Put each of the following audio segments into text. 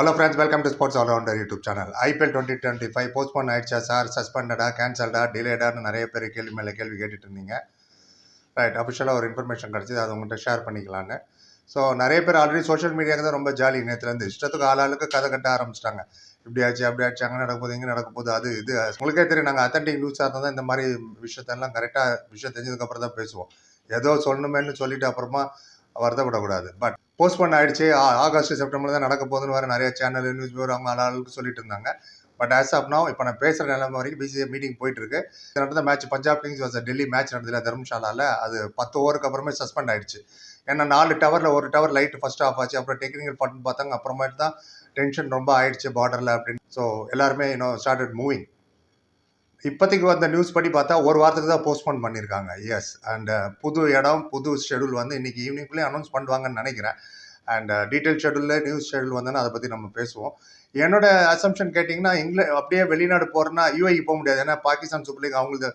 Hello friends welcome to sports allrounder YouTube channel IPL twenty twenty five postpone ஆயிடுச்சா sir சஸ்பெண்டடா கேன்சல்டா டிலேடான்னு நிறைய பேர் கேள்வி மேலே கேள்வி கேட்டுட்டு இருந்தீங்க ரைட் அஃபிஷியலாக ஒரு இன்ஃபர்மேஷன் கிடச்சிது அது உங்கள்கிட்ட ஷேர் பண்ணிக்கலான்னு ஸோ நிறைய பேர் ஆல்ரெடி சோஷியல் மீடியாவுக்கு தான் ரொம்ப ஜாலி நேற்றுலேருந்து இஷ்டத்துக்கு ஆளாளுக்கு கதை கட்ட ஆரம்பிச்சிட்டாங்க. இப்படி ஆச்சு அப்படி ஆச்சு அங்கே நடக்க போகுது இங்கே நடக்க போகுது அது இது. உங்களுக்கே தெரியும் நாங்கள் அத்தன்டிக் நியூஸாக இருந்தால் தான் இந்த மாதிரி விஷயத்தெல்லாம் கரெக்டாக விஷயம் தெரிஞ்சதுக்கப்புறம் தான் பேசுவோம். ஏதோ சொல்லணுமேன்னு சொல்லிட்டு அப்புறமா வருத்தப்படக்கூடாது. பட் போஸ்ட்போன் ஆயிடுச்சு. ஆகஸ்ட் செப்டம்பர் தான் நடக்க போகுதுன்னு வேறு நிறைய சேனல் நியூஸ் பேப்பர் அவங்க ஆளாளுக்கு சொல்லிட்டு இருந்தாங்க. பட் ஆஸ் ஆஃப் நோ இப்போ நான் பேசுகிற நிலைமை வரைக்கும் பிசிஏ மீட்டிங் போயிட்டு இருக்கு இது நடந்த match Punjab Kings vs Delhi match நடந்ததில்ல தர்மசாலாவில் அது பத்து ஓவருக்கு அப்புறமே சஸ்பெண்ட் ஆயிடுச்சு. ஏன்னா நாலு டவரில் ஒரு டவர் லைட் ஃபர்ஸ்ட் ஆஃப் ஆச்சு. அப்புறம் டெக்னிக்கல் பட்டன் பார்த்தாங்க. அப்புறமேட்டு தான் டென்ஷன் ரொம்ப ஆயிடுச்சு பார்டரில் அப்படின்னு. ஸோ எல்லாருமே இன்னும் ஸ்டார்டட் மூவிங் இப்போதைக்கு வந்த நியூஸ் படி பார்த்தா ஒரு வாரத்துக்கு தான் போஸ்ட்போன் பண்ணியிருக்காங்க. எஸ் அண்ட் uh, புது இடம் புது ஷெடியூல் வந்து இன்றைக்கி ஈவினிங்குள்ளே அனௌன்ஸ் பண்ணுவாங்கன்னு நினைக்கிறேன். அண்ட் டீட்டெயில் ஷெடியூலில் நியூஸ் ஷெடியூல் வந்தோன்னா அதை பற்றி நம்ம பேசுவோம். என்னோட அசம்ஷன் கேட்டிங்கன்னா இங்கில அப்படியே வெளிநாடு போகிறேன்னா யூஐ போக முடியாது. ஏன்னா பாகிஸ்தான் சூப்பர் லீக் அவங்களது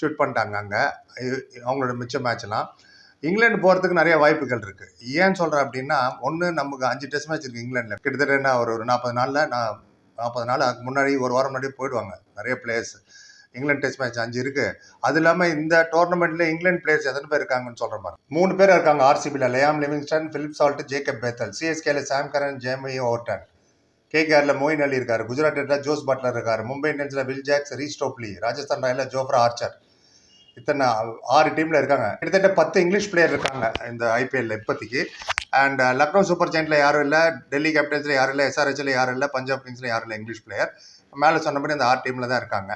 ஷூட் பண்ணிட்டாங்க அங்கே. அவங்களோட மிச்ச மேட்ச்லாம் இங்கிலாந்து போகிறதுக்கு நிறைய வாய்ப்புகள் இருக்குது ஏன் சொல்கிறேன் அப்படின்னா ஒன்று நமக்கு அஞ்சு டெஸ்ட் மேட்ச் இருக்குது இங்கிலாண்டில் கிட்டத்தட்ட என்ன ஒரு ஒரு நாற்பது நாளில் நான் நாற்பது நாள் அதுக்கு முன்னாடி ஒரு வாரம் முன்னாடி போயிடுவாங்க நிறைய பிளேயர்ஸ் இங்கிலாந்து டெஸ்ட் மேட்ச் அஞ்சு இருக்கு. அது இல்லாமல் இந்த டோர்னமெண்ட்ல இங்கிலாந்து பிளேயர்ஸ் எத்தனை பேர் இருக்காங்கன்னு சொல்ற மாதிரி. மூணு பேர் இருக்காங்க ஆர்சிபியில் Liam Livingstone Phil Salt Jacob Bethell சிஎஸ்கேல Sam Curran Jamie Overton கேகேஆர்ல மோயின் அலி இருக்காரு. குஜராத்தில் ஜோஸ் பட்லர் இருக்காரு. Mumbai இந்தியன்ஸ்ல Will Jacks Reece Topley Rajasthan ராயல்ல Jofra Archer இத்தனை ஆறு டீம்ல இருக்காங்க. கிட்டத்தட்ட பத்து இங்கிலீஷ் பிளேயர் இருக்காங்க இந்த ஐபிஎல்ல இப்போதைக்கு. அண்ட் லக்னோ சூப்பர் ஜெயின்ட்ல யாரும் இல்லை. டெல்லி கேபிட்டல்ஸ்ல யாரும் இல்லை. எஸ்ஆர்ஹெச்ல யாரும் இல்லை. பஞ்சாப் கிங்ஸ்ல யாரும் இல்லை இங்கிலீஷ் பிளேயர் மேலே சொன்னபடி அந்த ஆறு டீம்ல தான் இருக்காங்க.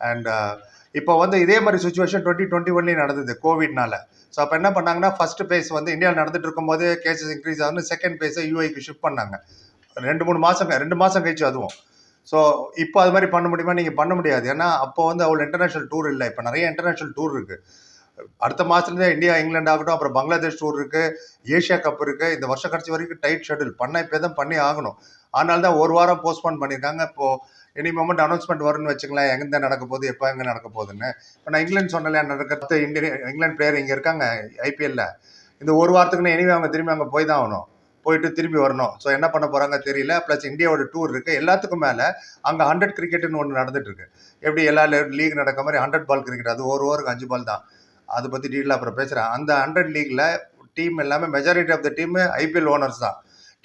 அண்ட் uh, இப்போ வந்து இதே மாதிரி சுச்சுவேஷன் டுவெண்ட்டி டுவெண்ட்டி ஒன்லேயும் நடந்தது கோவிட்னால ஸோ அப்போ என்ன பண்ணாங்கன்னா ஃபர்ஸ்ட் பேஸ் வந்து இந்தியாவில் நடந்துட்டு இருக்கும்போது கேசஸ் இன்க்ரீஸ் ஆகுது செகண்ட் பேஸை யூஐக்கு ஷிஃப்ட் பண்ணாங்க. ரெண்டு மூணு மாதம் ரெண்டு மாதம் கழிச்சு அதுவும். ஸோ இப்போ அது மாதிரி பண்ண முடியுமா? நீங்கள் பண்ண முடியாது. ஏன்னா அப்போ வந்து அவ்வளோ இன்டர்நேஷனல் டூர் இல்லை. இப்போ நிறைய இன்டர்நேஷ்னல் டூர் இருக்குது அடுத்த மாதத்துலேருந்தே இந்தியா இங்கிலாந்து ஆகட்டும் அப்புறம் பங்களாதேஷ் டூர் இருக்கு ஏஷியா கப் இருக்குது இந்த வருஷம் கடைசி வரைக்கும் டைட் ஷெட்யூல் பண்ண இப்போ தான் பண்ணி ஆகணும். அதனால தான் ஒரு வாரம் போஸ்ட்போன் பண்ணியிருக்காங்க. இப்போ எனி மூமெண்ட் அனௌன்ஸ்மெண்ட் வரும்னு வச்சுங்களேன் எங்கே நடக்க போகுது எப்போ எங்கே நடக்க போகுதுன்னு. இப்போ நான் இங்கிலாந்து சொன்னல நடக்கிறது இந்தியன் இங்கிலாந்து பிளேயர் இங்கே இருக்காங்க ஐபிஎல்ல இந்த ஒரு வாரத்துக்குன்னு எனிவே அவங்க திரும்பி அங்கே போய் தான் ஆகணும். போயிட்டு திரும்பி வரணும். ஸோ என்ன பண்ண போகிறாங்க தெரியல. ப்ளஸ் இந்தியாவோட டூர் இருக்குது எல்லாத்துக்கும் மேலே அங்கே ஹண்ட்ரட் கிரிக்கெட்டுன்னு ஒன்று நடந்துட்டு இருக்கு. எப்படி எல்லா லீக் நடக்க மாதிரி ஹண்ட்ரட் பால் கிரிக்கெட் அது ஒரு ஓவருக்கு அஞ்சு பால் தான். அதை பற்றி டீட்டெயில் அப்புறம் பேசுகிறேன் அந்த ஹண்ட்ரட் லீக்கில் டீம் எல்லாமே majority of the team IPL owners தான்.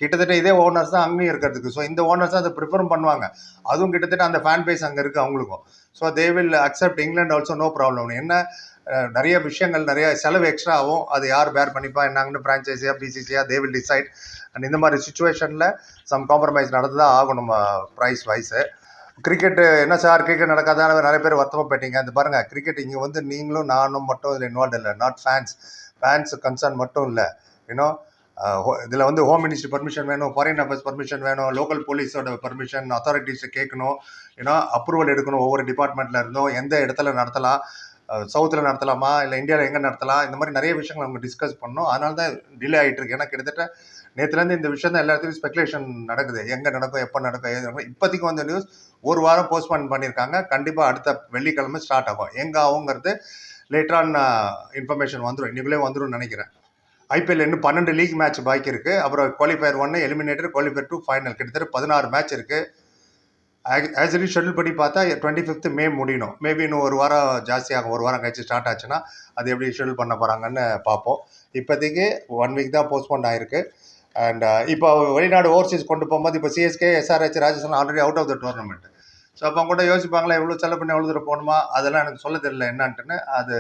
கிட்டத்தட்ட இதே ஓனர்ஸ் தான் அங்கேயும் இருக்கிறதுக்கு. ஸோ இந்த ஓனர்ஸ் தான் அதை ப்ரிஃபரும் பண்ணுவாங்க. அதுவும் கிட்டத்தட்ட அந்த ஃபேன் பேஸ் அங்கே இருக்குது அவங்களுக்கும். So they will accept England also no problem என்ன நிறைய விஷயங்கள் நிறைய செலவு எக்ஸ்ட்ரா ஆகும். அது யார் பேர் பண்ணிப்பா என்னங்கன்னு ஃப்ரான்ச்சைஸியா பிசிசியா தே வில் டிசைட் அண்ட் இந்த மாதிரி சுச்சுவேஷனில் சம் காம்ப்ரமைஸ் நடந்து தான் ஆகும் நம்ம ப்ரைஸ் வைஸு கிரிக்கெட்டு என்ன சார் கிரிக்கெட் நடக்காதான நிறைய பேர் வருத்தமாக போயிட்டீங்க. அது பாருங்கள் கிரிக்கெட் இங்கே வந்து நீங்களும் நானும் மட்டும் இதில் இன்வால்வ் இல்லை. நாட் ஃபேன்ஸ் ஃபேன்ஸ் கன்சர்ன் மட்டும் இல்லை. யூனோ uh, இதில் வந்து ஹோம் மினிஸ்டர் பர்மிஷன் வேணும் ஃபாரின் அஃபேர்ஸ் பர்மிஷன் வேணும் லோக்கல் போலீஸோட பர்மிஷன் அத்தாரிட்டிஸை கேட்கணும். ஏன்னா அப்ரூவல் எடுக்கணும் ஒவ்வொரு டிபார்ட்மெண்ட்டில் இருந்தும் எந்த இடத்துல நடத்தலாம். சவுத்தில் நடத்தலாமா? இல்லை இந்தியாவில் எங்கே நடத்தலாம் இந்த மாதிரி நிறைய விஷயங்கள் அவங்க டிஸ்கஸ் பண்ணோம். அதனால தான் டிலே ஆகிட்டு இருக்கு. ஏன்னா கிட்டத்தட்ட நேற்றுலேருந்து இந்த விஷயம் தான் எல்லா இடத்துலையும் ஸ்பெகுலேஷன் நடக்குது. எங்கே நடக்கும் எப்போ நடக்கும் ஏது நடக்கும். இப்போதைக்கு வந்த நியூஸ் ஒரு வாரம் போஸ்ட்போன் பண்ணியிருக்காங்க. கண்டிப்பாக அடுத்த வெள்ளிக்கிழமை ஸ்டார்ட் ஆகும். எங்கே ஆகுங்கிறது லேட்டரான் இன்ஃபர்மேஷன் வந்துடும் இன்னைக்குள்ளே வந்துடும் நினைக்கிறேன். ஐபிஎல் இன்னும் பன்னெண்டு லீக் மேட்ச் பாக்கி இருக்கு. அப்புறம் குவாலிஃபயர் ஒன்று எலிமினேட்டர் குவாலிஃபயர் டூ ஃபைனல் கிட்டத்தட்ட பதினாறு மேட்ச் இருக்குது ஆஸ் ஆக்சுவலி ஷெட்யூல் படி பார்த்தா டுவெண்ட்டி ஃபிஃப்த் மே முடியணும் மேபி இன்னும் ஒரு வாரம் ஜாஸ்தியாகும் ஒரு வாரம் கழிச்சு ஸ்டார்ட் ஆச்சுன்னா அது எப்படி ஷெட்யூல் பண்ண போகிறாங்கன்னு பார்ப்போம். இப்போதைக்கு ஒன் வீக் தான் போஸ்ட்போன் ஆயிருக்கு. அண்ட் uh, இப்போ வெளிநாடு ஓவர்சீஸ் கொண்டு போகும்போது இப்போ CSK SRH Rajasthan already out of the tournament so அப்போ கூட யோசிப்பாங்களா எவ்வளோ செலவு பண்ணி எவ்வளோ தூரம் போகணுமா? அதெல்லாம் எனக்கு சொல்ல தெரியல என்னன்ட்டுன்னு அது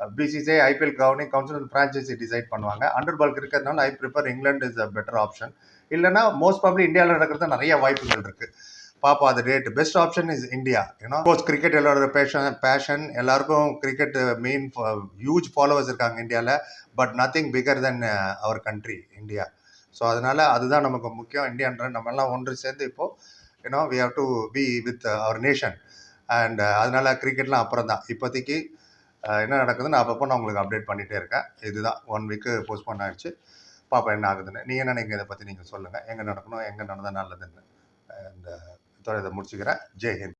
BCCI IPL governing council and franchise decide பண்ணுவாங்க. அண்டர் பால் இருக்கிறதுனால I prefer England is a better option இல்லைனா மோஸ்ட் ப்ராப்ளி இந்தியாவில் நடக்கிறது நிறைய வாய்ப்புகள் இருக்குது பாப்பா அது rate best option is India ஏன்னா கோர்ஸ் கிரிக்கெட் எல்லாரோட பேஷன் பேஷன் எல்லாருக்கும் கிரிக்கெட் மெயின் ஹியூஜ் ஃபாலோவர்ஸ் இருக்காங்க இந்தியாவில் but nothing bigger than our country India so அதனால அதுதான் நமக்கு முக்கியம். இந்தியான்ற நம்ம எல்லாம் ஒன்று சேர்ந்து இப்போது you know we have to be with our nation and அதனால கிரிக்கெட்லாம் அப்புறம் தான். இப்போதைக்கு uh, என்ன நடக்குதுன்னு அப்பப்போ நான் உங்களுக்கு அப்டேட் பண்ணிகிட்டே இருக்கேன். இதுதான். ஒன் வீக்கு போஸ்ட்போன் ஆகிடுச்சு பாப்பா என்ன ஆகுதுன்னு. நீங்கள் என்ன நினைக்கிறீங்க? இதை பற்றி நீங்கள் சொல்லுங்கள் எங்கே நடக்கணும்? எங்கே நடந்தால் நல்லதுன்னு. And compositores de música lleguen